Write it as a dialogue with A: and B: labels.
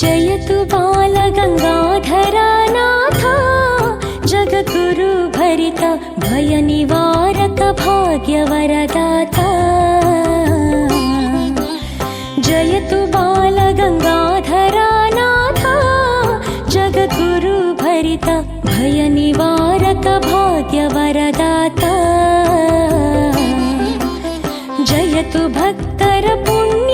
A: जयतु बालगङ्गाधर जगद्गुरु जगद्गुरुभरिता भयनिवारक भाग्यवरदाता। जयतु बालगङ्गाधर जगद्गुरु जगद्गुरुभरिता भयनिवारक भाग्यवरदाता। जयतु भक्तर पुण्य